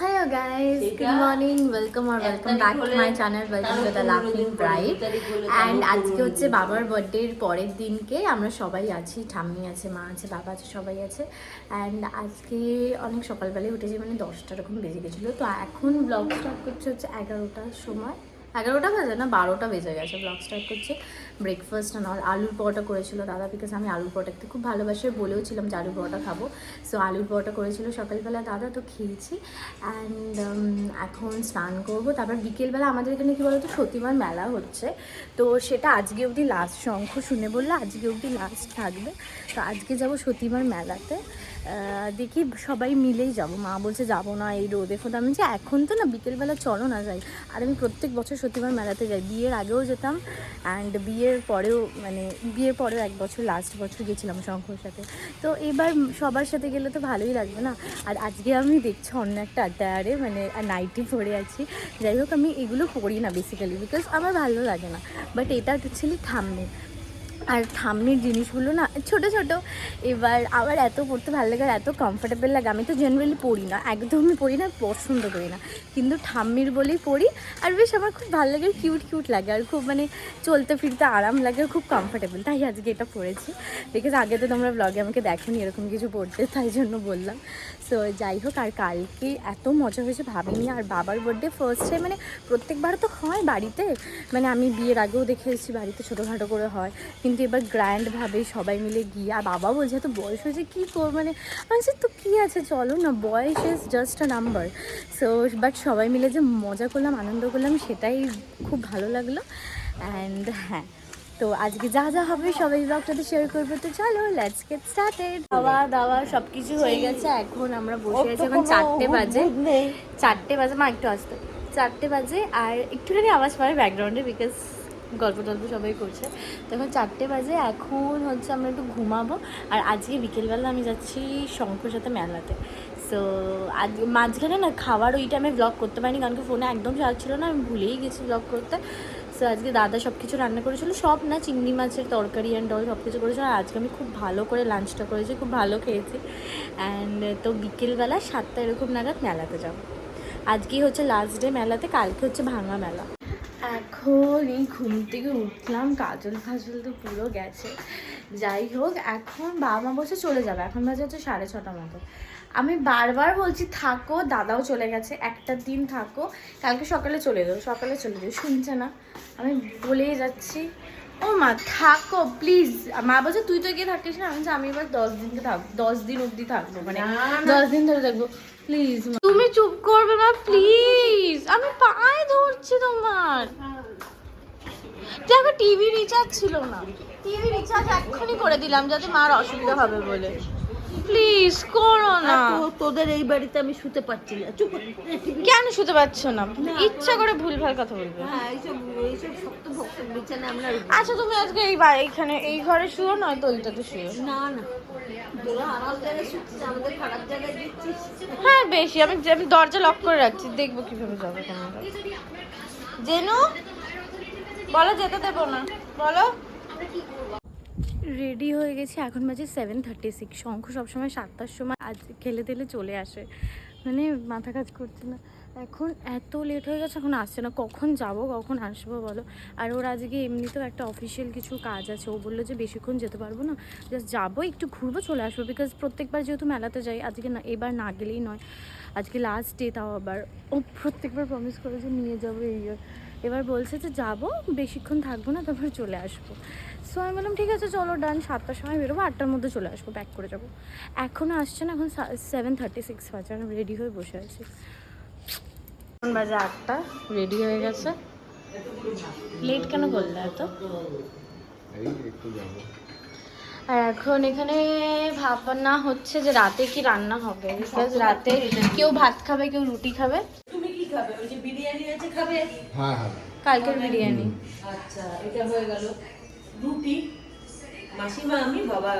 Hello guys, good morning, welcome or welcome back to my channel, welcome to the Laughing Bride. And আজকে হচ্ছে বাবার বার্থডের পরের দিনকে আমরা সবাই আছি ঠাম্মি আছে মা আছে বাবা আছে সবাই আছে। অ্যান্ড আজকে অনেক সকালবেলায় উঠেছি মানে দশটা রকম বেজে গেছিল। তো এখন ব্লগ স্টার্ট করছে হচ্ছে এগারোটার সময়। এগারোটা বাজে না বারোটা বেজে গেছে ব্লগ স্টার্ট করছে। ব্রেকফাস্ট আর অল আলুর পরোটা করেছিল দাদা বিকজ আমি আলুর পরোটা খেতে খুব ভালোবাসি বলেও ছিলাম যে আলুর পরোটা খাব। সো আলুর পরোটা করেছিল সকালবেলা দাদা তো খেয়েছি। অ্যান্ড এখন স্নান করব। তারপর বিকেলবেলা আমাদের এখানে কী বলতো সতীমার মেলা হচ্ছে। তো সেটা আজকে অবধি লাস্ট শঙ্খ শুনে বললে আজকে অবধি লাস্ট থাকবে। তো আজকে যাব সতীমার মেলাতে। দেখি সবাই মিলেই যাব। মা বলছে যাব না এই রোদে। ফোদে আমি বলছি, এখন তো না বিকেলবেলা চলো না যাই। আর আমি প্রত্যেক বছর সত্যিবার মেলাতে যাই। বিয়ের আগেও যেতাম। অ্যান্ড বিয়ের পরেও মানে বিয়ের পরেও এক বছর লাস্ট বছর গেছিলাম শঙ্কর সাথে। তো এবার সবার সাথে গেলে তো ভালোই লাগবে না? আর আজকে আমি দেখছি অন্য একটা আড্ডারে মানে নাইটি পরে আছি। যাই হোক, আমি এগুলো পরি না বেসিক্যালি বিকজ আমার ভালো লাগে না। বাট এটা অ্যাকচুয়ালি থামনে আর থামনির জিনিসগুলো না, ছোট ছোট। এবার আবার এত পড়তে ভালো লাগে আর এত কমফোর্টেবল লাগে। আমি তো জেনারেলি পড়ি না, একদমই পড়ি না, পছন্দ করি না। কিন্তু ঠাম্মির বলেই পড়ি আর বেশ আমার খুব ভালো লাগে কিউট কিউট লাগে। আর খুব মানে চলতে ফিরতে আরাম লাগে, খুব কমফোর্টেবল তাই আজকে এটা পড়েছি। বিকজ আগে তো তোমরা ব্লগে আমাকে দেখোনি এরকম কিছু পড়তে, তাই জন্য বললাম। সো যাই হোক, আর কালকে এত মজা হয়েছে ভাবিনি, আর বাবার বার্থডে ফার্স্ট টাইম মানে প্রত্যেকবার তো হয় বাড়িতে। মানে আমি বিয়ের আগেও দেখে এসেছি বাড়িতে ছোটোখাটো করে হয়। কিন্তু এবার গ্র্যান্ডভাবে সবাই মিলে গিয়ে, আর বাবা বলছে তো বয়স হয়েছে, কী কর মানে আমি তো কী আছে? চলো না, বয়স is just a number so but সবাই মিলে যে মজা করলাম, আনন্দ করলাম, সেটাই খুব ভালো লাগল। অ্যান্ড হ্যাঁ তো আজকে যা যা হবে সবাই ব্লগটাতে শেয়ার করব। তো চলো লেটস গেট স্টার্টেড খাওয়া দাওয়া সব কিছু হয়ে গেছে এখন আমরা বসে আছি এখন চারটে বাজে। চারটে বাজে মা একটু আসতে। চারটে বাজে আর একটুখানি আওয়াজ পাবে ব্যাকগ্রাউন্ডে বিকজ গল্প টল্প সবাই করছে। তো এখন চারটে বাজে এখন হচ্ছে আমরা একটু ঘুমাবো। আর আজকে বিকেলবেলা আমি যাচ্ছি শঙ্কর সাথে মেলাতে। সো আজ মাঝখানে না খাওয়ার ওই টাইমে ব্লগ করতে পারিনি কারণ কি ফোনে একদম চার্জ ছিল না আমি ভুলেই গেছি ব্লগ করতে। সো আজকে দাদা সব কিছু রান্না করেছিল। সব না, চিংড়ি মাছের তরকারি অ্যান্ড অল সব কিছু করেছিল। আর আজকে আমি খুব ভালো করে লাঞ্চটা করেছি, খুব ভালো খেয়েছি। অ্যান্ড তো বিকেলবেলা সাতটা এরকম নাগাদ মেলাতে যাব। আজকেই হচ্ছে লাস্ট ডে মেলাতে, কালকে হচ্ছে ভাঙা মেলা। এখন এই ঘুম থেকে উঠলাম, কাজল ফাজল তো পুরো গেছে। যাই হোক, এখন বাবা মা বসে চলে যাবে। এখন বাজে হচ্ছে সাড়ে ছটা মতো। আমি বারবার বলছি থাকো দাদাও চলে গেছে একটা দিন থাকো কালকে সকালে চলে যাও সকালে চলে যাও। শুনছে না। আমি বলেই যাচ্ছি ও মা থাকো প্লিজ মা বলছে তুই তো গিয়ে থাকিস না? আমি আমি এবার দশ দিনকে থাকব দশ দিন অবধি থাকব মানে দশ দিন ধরে থাকব। প্লিজ তুমি চুপ করবে মা প্লিজ আমি পায়ে ধরছি তোমার। দেখো টিভি রিচার্জ ছিল না। টিভি রিচার্জ এক্ষুনি করে দিলাম যাতে মার অসুবিধা হবে বলে। প্লিজ করো না। তোদের এই বাড়িতে আমি শুতে পারছি না। চুপ কেন শুতে পারছ না? ইচ্ছা করে ভুলভাল কথা বলবে। হ্যাঁ আচ্ছা তুমি আজকে এই এইখানে এই ঘরে শুও নয় তো ওইটাতে শুও না না। হ্যাঁ বেশি। আমি আমি দরজা লক করে রাখছি দেখব কীভাবে যাবে তোমরা জেনু? বলো যেতে দেবো না। বলো। রেডি হয়ে গেছি। এখন বাজে সেভেন থার্টি সিক্স শঙ্খ সবসময় সাতটার সময় আজ খেলে দিলে চলে আসে। মানে মাথা কাজ করছে না। এখন এত লেট হয়ে গেছে, এখন আসছে না। কখন যাব, কখন আসব বলো? আর ওর আজকে এমনিতেও একটা অফিসিয়াল কিছু কাজ আছে। ও বলল যে বেশিক্ষণ যেতে পারব না। জাস্ট যাব, একটু ঘুরবো, চলে আসব। বিকজ প্রত্যেকবার যেহেতু মেলাতে যাই, আজকে না, এবার না গেলেই নয়। আজকে লাস্ট ডে তাও আবার। ও প্রত্যেকবার প্রমিস করে যে নিয়ে যাব এই। এবার বলছে যে যাব বেশিক্ষণ থাকব না তারপর চলে আসব। সো আমি বললাম ঠিক আছে চলো ডান সাতটার সময় বেরোবো আটটার মধ্যে চলে আসব ব্যাক করে যাব। এখনও আসছে না এখন সেভেন থার্টি সিক্স বাজে আমি রেডি হয়ে বসে আছি। এখন বাজে আটটা রেডি হয়ে গেছে। লেট কেন করলে এত? এই একটু যাব। আর এখন এখানে ভাবনা হচ্ছে যে রাতে কি রান্না হবে? বিকজ রাতে কেউ ভাত খাবে কেউ রুটি খাবে। তুমি কি খাবে? ওই যে বিরিয়ানি আছে খাবে? হ্যাঁ হ্যাঁ। কালকের বিরিয়ানি। আচ্ছা এটা হয়ে গেল রুটি। মাসিমা আমি বাবা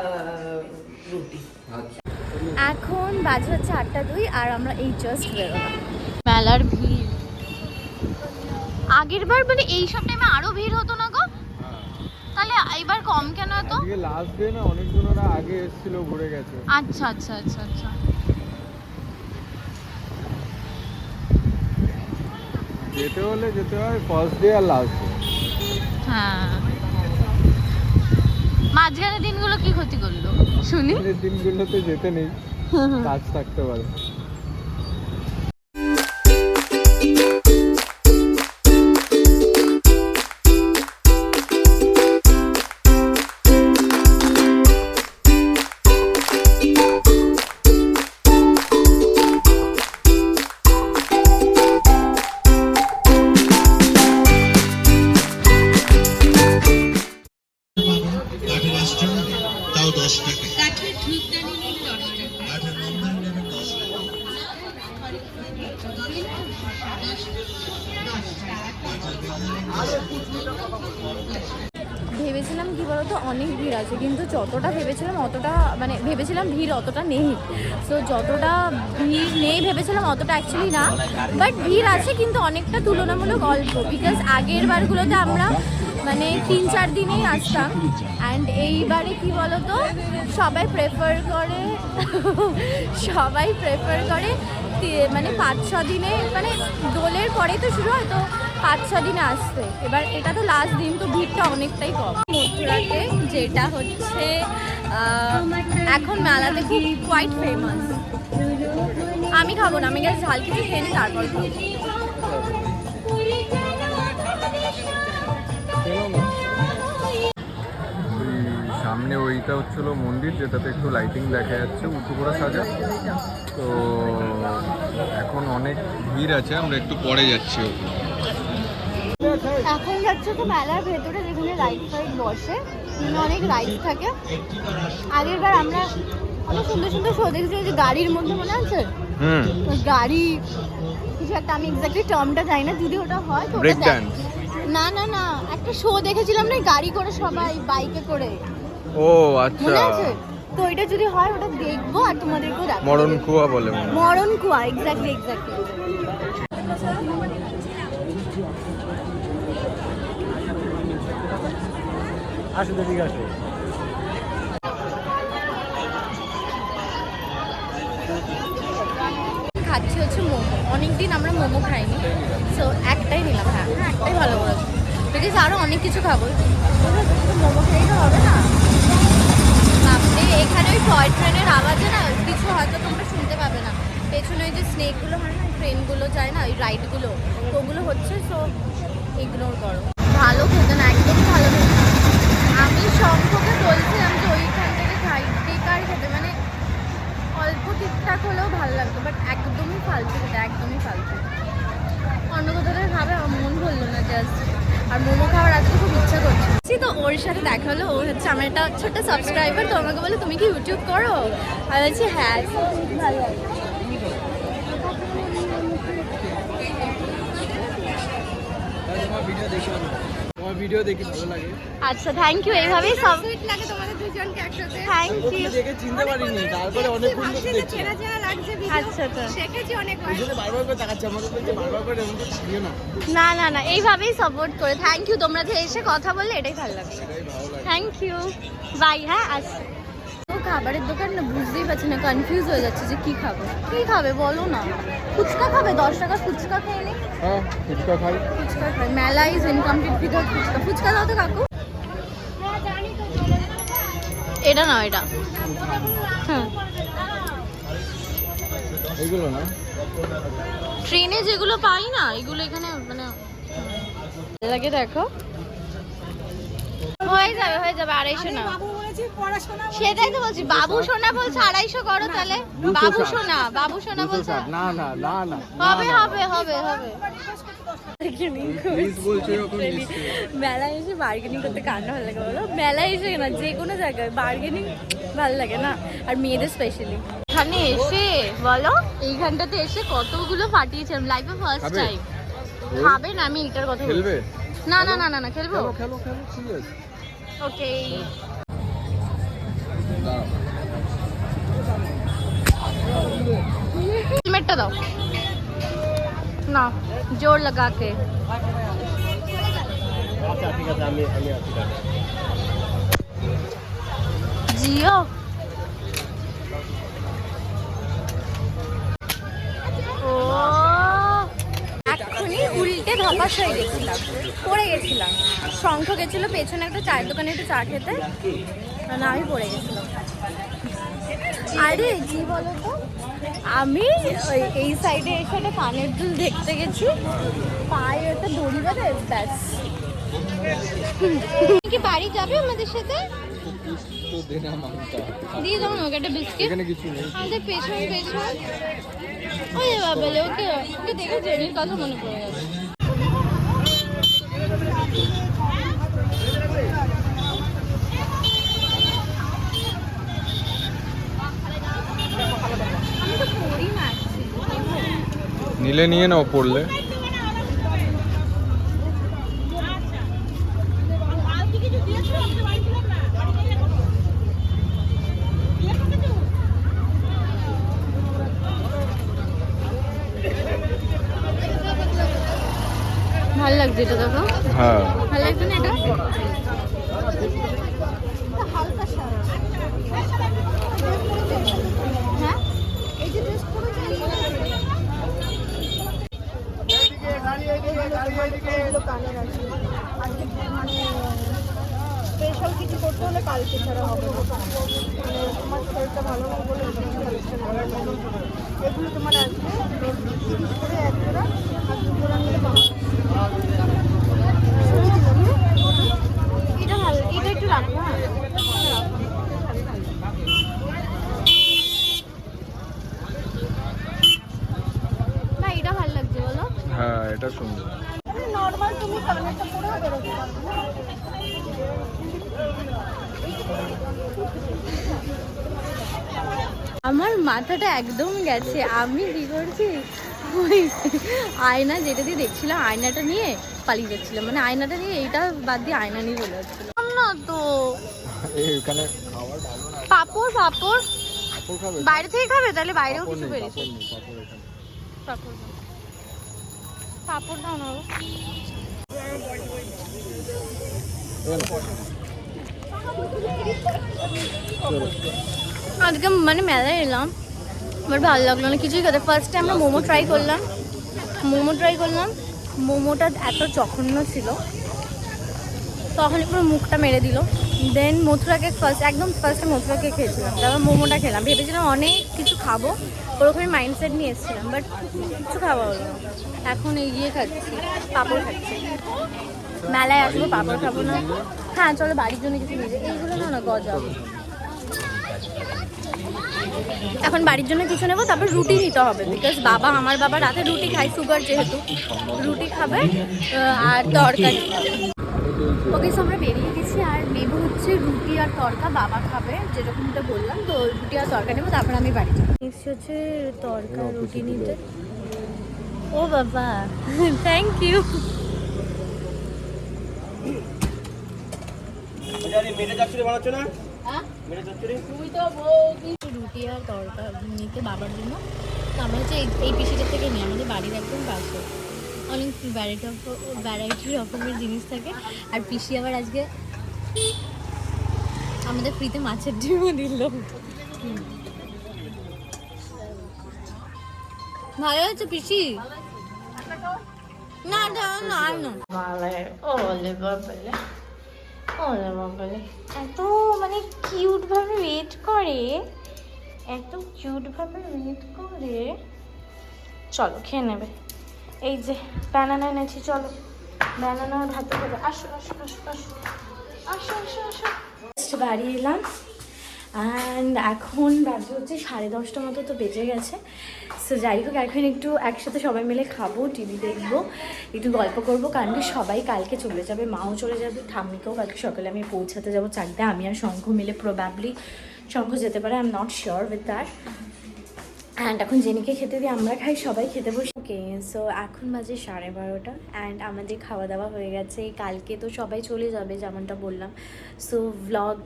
রুটি। আচ্ছা এখন বাজে হচ্ছে আটটা দুই আর আমরা এই জাস্ট বেরোলাম মেলার ভিড়। আগের বার মানে এই সব টাইমে আরও ভিড় হতো না গো? তাহলে এবার কম কেন এত? লাস্ট ডে না অনেকজন ওরা আগে এসেছিল ঘুরে গেছে। আচ্ছা আচ্ছা আচ্ছা আচ্ছা। যেতে হলে যেতে হয় ফার্স্ট ডে আর লাস্ট ডে হ্যাঁ। মাঝখানে দিনগুলো কি ক্ষতি করল? শুনি। দিনগুলোতে যেতে নেই। কাজ থাকতে পারে। বলতো অনেক ভিড় আছে, কিন্তু যতটা ভেবেছিলাম অতটা মানে ভেবেছিলাম ভিড় অতটা নেই। সো যতটা ভিড় নেই ভেবেছিলাম অতটা অ্যাকচুয়ালি না। বাট ভিড় আছে কিন্তু অনেকটা তুলনামূলক অল্প বিকজ আগের বারগুলোতে আমরা মানে তিন চার দিনেই আসতাম। অ্যান্ড এইবারে কি বলতো, সবাই প্রেফার করে, সবাই প্রেফার করে মানে পাঁচ ছ দিনে মানে দোলের পরেই তো শুরু হয়, তো পাঁচ ছ দিনে আসতে। এবার এটা তো লাস্ট দিন, তো ভিড়টা অনেকটাই কম। মথুরাতে যেটা হচ্ছে এখন মেলাতে খুব কোয়াইট ফেমাস আমি খাব না, আমি গেলে ঝাল কিছু খেয়ে তারপর সামনে ওইটা হচ্ছিল মন্দির, যেটাতে একটু লাইটিং দেখা যাচ্ছে, উঁচু করে সাজা। তো এখন অনেক ভিড় আছে, আমরা একটু পরে যাচ্ছি ওখানে। এখন যাচ্ছে তো মেলার ভেতরে যেখানে রাইড ফাইড বসে অনেক রাইড থাকে। আগের বার আমরা অনেক সুন্দর সুন্দর শো দেখেছি ওই যে গাড়ির মধ্যে মনে আছে? গাড়ি কিছু একটা আমি এক্স্যাক্টলি টার্মটা জানি না যদি ওটা হয় তো না না না একটা শো দেখেছিলাম না গাড়ি করে সবাই বাইকে করে। ও মনে আচ্ছা আছে? তো এটা যদি হয় ওটা দেখব আর তোমাদেরকেও দেখাবো। মরণ কুয়া বলে মরণ কুয়া এক্স্যাক্টলি এক্স্যাক্টলি খাচ্ছি হচ্ছে মোমো। অনেকদিন আমরা মোমো খাইনি। সো একটাই নিলাম হ্যাঁ হ্যাঁ একটাই ভালো করেছে। বিকজ আরও অনেক কিছু খাব। মোমো খেয়েই তো হবে না। দেখা হলো ও হচ্ছে আমার একটা ছোট্ট সাবস্ক্রাইবার তো আমাকে বলে তুমি কি ইউটিউব করো? আমি বলছি হ্যাঁ ভালো ভিডিও দেখি ভালো লাগে। আচ্ছা থ্যাংক ইউ এইভাবেই সব সুইট লাগে তোমাদের দুজনকে একসাথে। থ্যাংক ইউ দেখে চিনতে পারিনি তারপরে অনেক ধরে দেখছি। চেনা চেনা লাগছে ভিডিও আচ্ছা তো। দেখেছি অনেক ওই জন্য বারবার করে তাকাচ্ছি আমাকে বলছে বারবার করে এমন করে তাকিও না। না না না এইভাবেই সাপোর্ট করে। থ্যাংক ইউ তোমরা যে এসে কথা বললে এটাই ভালো লাগছে লাগে। থ্যাংক ইউ বাই হ্যাঁ আসি তো খাবারের দোকান না বুঝতেই পারছি না কনফিউজ হয়ে যাচ্ছে যে কি খাবে। কি খাবে বলো না। ফুচকা খাবে দশ টাকা ফুচকা খেয়ে নি। হ্যাঁ ফুচকা খাই। ফুচকা খাই। Mela is incomplete without fuchka. Fuchka দাও তো কাকু। এটা না এটা। হ্যাঁ। এইগুলো না? ট্রেনে যেগুলো পাই না এগুলো এখানে মানে লাগে দেখো। হয়ে যাবে হয়ে যাবে আড়াইশো না বলেছি পড়াশোনা সেটাই তো বলছি বাবু সোনা বলছে আড়াইশো করো তাহলে। বাবু। সোনা বাবু সোনা বলছে। না না না না হবে হবে হবে হবে। নিশ্চয়ই মেলায় এসে বার্গেনিং করতে কার ভালো লাগে বলো? মেলায় এসে না যে কোনো জায়গায় বার্গেনিং ভালো লাগে না? আর মেয়েদের স্পেশালি এখানে এসে বলো এইখানটাতে এসে কতগুলো ফাটিয়েছিলাম লাইফে ফার্স্ট টাইম খাবে? না আমি এটার কথা বলছি। খেলবে? না না না না না খেলব? খেলো খেলো খেলো ঠিক আছে ওকে একটা দাও। না জোর লাগা কে। জিও? এক্ষুনি উল্টে ধপাস হয়ে গেছিলাম। পড়ে গেছিলাম। শঙ্খ গেছিল পেছনে একটা চায়ের দোকানে একটু চা খেতে। না আমি পড়ে গেছিলাম। আরে জি বলো তো। আমি ওই এই সাইডে এসে একটা কানের দুল দেখতে গেছি। পায়ে একটা দড়ি বাঁধে ব্যাস। তুমি কি বাড়ি যাবে আমাদের সাথে? তো দিয়ে যাব না ওকে একটা বিস্কিট এখানে আমাদের পেছন পেছন। ওই বাবা ওকে ওকে দেখে জেনির কথা মনে পড়ে গেছে আমি তো পড়ি না নিলে নিয়ে নাও পড়লে ভালো লাগছে এটা দেখো হ্যাঁ ভালো লাগছে না এটা হ্যাঁ এই যে ড্রেস পরেছে এগুলো কানের আছে আজকে মানে স্পেশাল কিছু করতে হলে কালকে ছাড়া হবে না মানে তোমার শরীরটা ভালো না বলে এরকম কালেকশন এগুলো তোমার আসবে তিরিশ করে এক জোড়া আর দু জোড়া নিলে পাঁচ ছবি দিলাম হ্যাঁ? এটা ভালো এটা একটু রাখো হ্যাঁ না এটা ভালো লাগছে বলো? হ্যাঁ এটা সুন্দর। নর্মাল তুমি কানেরটা পরেও বেরোতে আমার মাথাটা একদম গেছে। আমি কি করছি? ওই আয়না যেটা দিয়ে দেখছিলাম আয়নাটা নিয়ে পালিয়ে যাচ্ছিলাম। মানে আয়নাটা নিয়ে এইটা বাদ দিয়ে আয়না নিয়ে চলে যাচ্ছিলাম। না তো? এখানে পাপড় পাপড়। বাইরে থেকে খাবে? তাহলে বাইরেও কিছু বেরিয়েছে। পাপড় পাপড় আজকে মানে মেলায় এলাম। আমার ভালো লাগল না, কিছুই খেতে ফার্স্টে আমরা মোমো ট্রাই করলাম। মোমো ট্রাই করলাম। মোমোটা এত জঘন্য ছিল। তখন পুরো মুখটা মেরে দিল। দেন মথুরাকে ফার্স্ট একদম ফার্স্টে মথুরাকে খেয়েছিলাম। তারপর মোমোটা খেলাম। ভেবেছিলাম অনেক কিছু খাব। ওরকমই মাইন্ডসেট নিয়ে এসেছিলাম বাট কিছু খাওয়া হলো। এখন এই ইয়ে খাচ্ছি, পাঁপড় খাচ্ছি। মেলায় আসব, পাঁপড় খাব না। হ্যাঁ চলো বাড়ির জন্য কিছু নিয়ে এইগুলো না না গজা এখন বাড়ির জন্য কিছু নেব, তারপর রুটি নিতে হবে বিকজ বাবা, আমার বাবা রাতে রুটি খায় সুগার যেহেতু। রুটি খাবে আর তরকারি ওকে সো আমরা বেরিয়ে গেছি আর নেব হচ্ছে রুটি আর তরকা বাবা খাবে যেরকমটা বললাম তো রুটি আর তরকা নেব তারপর আমি বাড়ি যাব। নেক্সট হচ্ছে তরকা রুটি নিতে। ও বাবা থ্যাংক ইউ রুটি আর তরকা নিতে বাবার জন্য। তো আমরা হচ্ছে এই- এই পিসিটা থেকে নিই আমাদের বাড়ির একদম পাশে। অনেক ভ্যারাইটি ভ্যারাইটি রকমের জিনিস থাকে। আর পিসি আবার আজকে আমাদের ফ্রিতে মাছের ডিমও দিল। ভালো হয়েছে পিসি? না না না না। ওলে বাবলে ওলে বাবলে। এত মানে কিউট ভাবে ওয়েট করে, এত কিউট ভাবে ওয়েট করে। চলো, খেয়ে নেবে। এই যে ব্যানানা এনেছি, চলো। ব্যানানা ভাতে খাবে আসো আসো আসো আসো। আসো আসো আসো। বাড়ি এলাম। অ্যান্ড এখন বাজে হচ্ছে সাড়ে দশটা মতো তো বেজে গেছে। সো যাই হোক, এখন একটু একসাথে সবাই মিলে খাব, টিভি দেখব, একটু গল্প করব। কারণ কি সবাই কালকে চলে যাবে, মাও চলে যাবে, ঠাম্মিকেও কালকে সকালে আমি পৌঁছাতে যাব। চারটে আমি আর শঙ্খ মিলে প্রবাবলি শঙ্খ যেতে পারে I am not sure with that and এখন জেনিকে খেতে দিই আমরা খাই, সবাই খেতে বসে। ওকে সো এখন বাজে সাড়ে বারোটা। অ্যান্ড আমাদের খাওয়া দাওয়া হয়ে গেছে। কালকে তো সবাই চলে যাবে, যেমনটা বললাম। সো ভ্লগ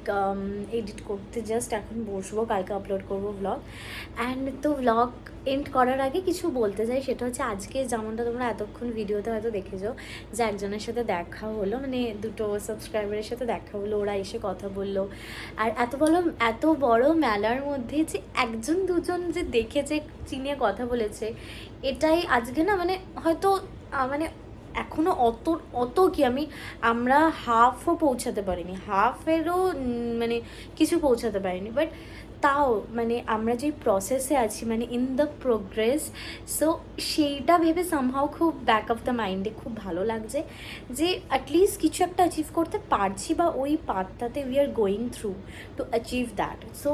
এডিট করতে জাস্ট এখন বসবো। কালকে আপলোড করব ভ্লগ অ্যান্ড তো ভ্লগ এন্ড করার আগে কিছু বলতে চাই, সেটা হচ্ছে আজকে যেমনটা তোমরা এতক্ষণ ভিডিওতে হয়তো দেখেছ যে একজনের সাথে দেখা হলো মানে দুটো সাবস্ক্রাইবারের সাথে দেখা হলো, ওরা এসে কথা বলল। আর এত বড় এত বড় মেলার মধ্যে যে একজন দুজন যে দেখেছে, চিনিয়ে কথা বলেছে, এটাই আজকে না মানে হয়তো মানে এখনও অত অত কি আমি, আমরা হাফও পৌঁছাতে পারিনি। হাফেরও মানে কিছু পৌঁছাতে পারিনি। বাট তাও মানে আমরা যে প্রসেসে আছি মানে ইন দ্য প্রোগ্রেস সো সেইটা ভেবে সামহাও খুব ব্যাক অফ দ্য মাইন্ডে খুব ভালো লাগছে যে অ্যাটলিস্ট কিছু একটা অ্যাচিভ করতে পারছি বা ওই পাথটাতে we are going through to achieve that so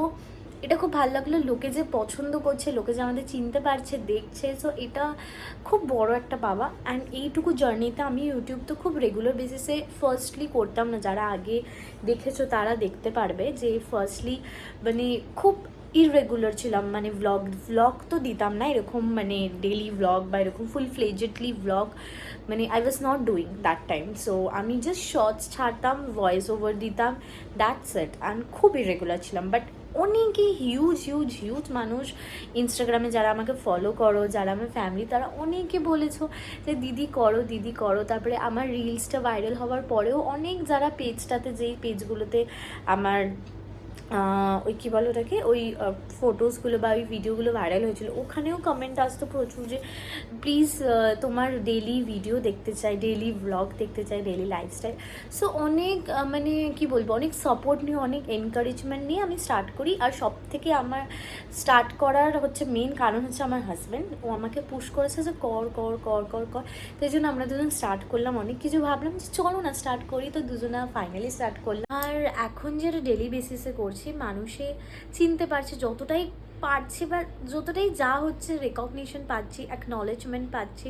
এটা খুব ভালো লাগল। লোকে যে পছন্দ করছে, লোকে যে আমাদের চিনতে পারছে, দেখছে সো এটা খুব বড় একটা পাওয়া। অ্যান্ড এইটুকু জার্নিতে আমি ইউটিউব তো খুব রেগুলার বেসিসে ফার্স্টলি করতাম না, যারা আগে দেখেছ তারা দেখতে পারবে যে ফার্স্টলি মানে খুব ইররেগুলার ছিলাম মানে ভ্লগ ভ্লগ তো দিতাম না, এরকম মানে ডেলি ভ্লগ বা এরকম ফুল ফ্লেজেডলি ভ্লগ মানে I was not doing that time so আমি জাস্ট শর্টস ছাড়তাম ভয়েস ওভার দিতাম দ্যাটস ইট অ্যান্ড খুব ইরেগুলার ছিলাম বাট অনেকে হিউজ হিউজ হিউজ মানুষ ইনস্টাগ্রামে যারা আমাকে ফলো করো, যারা আমার ফ্যামিলি তারা অনেকে বলেছ যে, দিদি করো দিদি করো। তারপরে আমার রিলসটা ভাইরাল হওয়ার পরেও অনেক যারা পেজটাতে যেই পেজগুলোতে আমার ওই কী বলো ওটাকে? ওই ফটোসগুলো বা ওই ভিডিওগুলো ভাইরাল হয়েছিল। ওখানেও কমেন্ট আসতো প্রচুর যে প্লিজ তোমার ডেলি ভিডিও দেখতে চাই ডেলি ব্লগ দেখতে চাই ডেলি লাইফস্টাইল সো অনেক মানে কি বলব, অনেক সাপোর্ট নিয়ে, অনেক এনকারেজমেন্ট নিয়ে আমি স্টার্ট করি। আর সব থেকে আমার স্টার্ট করার হচ্ছে মেন কারণ হচ্ছে আমার হাজব্যান্ড ও আমাকে পুশ করেছে যে, কর কর কর কর কর। সেই জন্য আমরা দুজন স্টার্ট করলাম, অনেক কিছু ভাবলাম যে, চলো না স্টার্ট করি। তো দুজনা ফাইনালি স্টার্ট করলাম। আর এখন যেটা ডেলি বেসিসে করছি মানুষে চিনতে পারছে যতটাই পারছে বা যতটাই যা হচ্ছে রেকগনিশন পাচ্ছি অ্যাকনলেজমেন্ট পাচ্ছি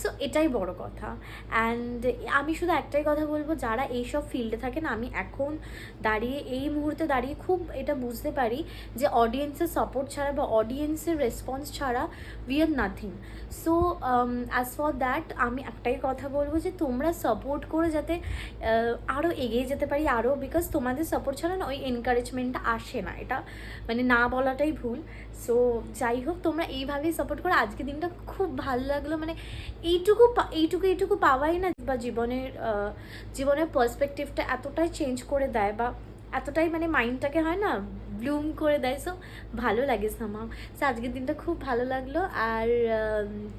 সো এটাই বড় কথা। অ্যান্ড আমি শুধু একটাই কথা বলব, যারা এইসব ফিল্ডে থাকেন, আমি এখন দাঁড়িয়ে, এই মুহূর্তে দাঁড়িয়ে খুব এটা বুঝতে পারি যে অডিয়েন্সের সাপোর্ট ছাড়া বা অডিয়েন্সের রেসপন্স ছাড়া we are nothing so as for that আমি একটাই কথা বলব যে তোমরা সাপোর্ট করে যাতে আরও এগিয়ে যেতে পারি আরও বিকজ তোমাদের সাপোর্ট ছাড়া না ওই এনকারেজমেন্টটা আসে না। এটা মানে না বলাটাই ভুল। সো যাই হোক তোমরা এইভাবেই সাপোর্ট করো। আজকে দিনটা খুব ভালো লাগল। মানে এইটুকু এইটুকু এইটুকু পাওয়াই না বা জীবনের জীবনের পার্সপেক্টিভটা এতটাই চেঞ্জ করে দেয় বা এতটাই মানে মাইন্ডটাকে হয় না ব্লুম করে দেয় সো ভালো লাগে সামা সো আজকের দিনটা খুব ভালো লাগল, আর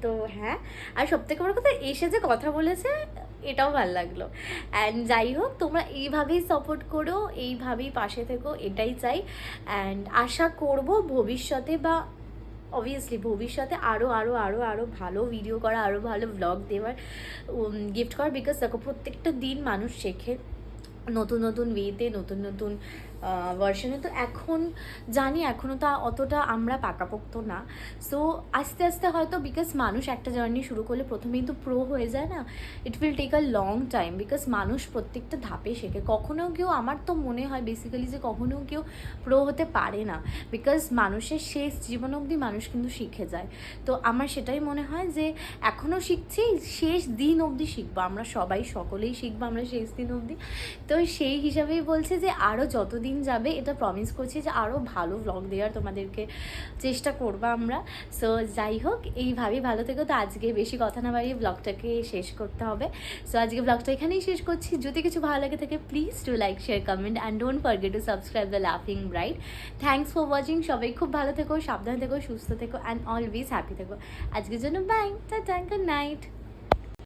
তো হ্যাঁ আর সব থেকে বড় কথা, এসে যে কথা বলেছে, এটাও ভালো লাগল। অ্যান্ড যাই হোক, তোমরা এইভাবেই সাপোর্ট করো, এইভাবেই পাশে থেকো, এটাই চাই। অ্যান্ড আশা করব ভবিষ্যতে বা অবভিয়াসলি ভবিষ্যতে আরও আরও আরও আরও ভালো ভিডিও করা আরও ভালো ব্লগ দেওয়ার গিফট করা বিকজ দেখো প্রত্যেকটা দিন মানুষ শেখে। নতুন নতুন ওয়েতে নতুন নতুন ভার্সনে তো এখন জানি এখনও তা অতটা আমরা পাকাপোক্ত না। সো আস্তে আস্তে হয়তো বিকজ মানুষ একটা জার্নি শুরু করলে প্রথমেই তো প্রো হয়ে যায় না it will take a long time because মানুষ প্রত্যেকটা ধাপে শেখে। কখনো কেউ, আমার তো মনে হয় বেসিক্যালি যে কখনো কেউ প্রো হতে পারে না বিকজ মানুষের শেষ জীবন অবধি মানুষ কিন্তু শিখে যায়। তো আমার সেটাই মনে হয় যে এখনও শিখছি, শেষ দিন অবধি শিখব। আমরা সবাই সকলেই শিখব আমরা শেষ দিন অবধি। তো সেই হিসাবেই বলছে যে আরও যতদিন যাবে, এটা প্রমিস করছি যে আরও ভালো ব্লগ দেওয়ার তোমাদেরকে চেষ্টা করব আমরা। সো যাই হোক এইভাবেই ভালো থেকো। তো আজকে বেশি কথা না বাড়িয়ে ব্লগটাকে শেষ করতে হবে। সো আজকে ব্লগটা এখানেই শেষ করছি। যদি কিছু ভালো লাগে থাকে please to like share comment and don't forget to subscribe the লাফিং ব্রাইট থ্যাংকস ফর ওয়াচিং সবাই খুব ভালো থেকো, সাবধানে থেকো, সুস্থ থেকো অ্যান্ড অলওয়েজ হ্যাপি থেকো। আজকের জন্য বাই টাটা গুড নাইট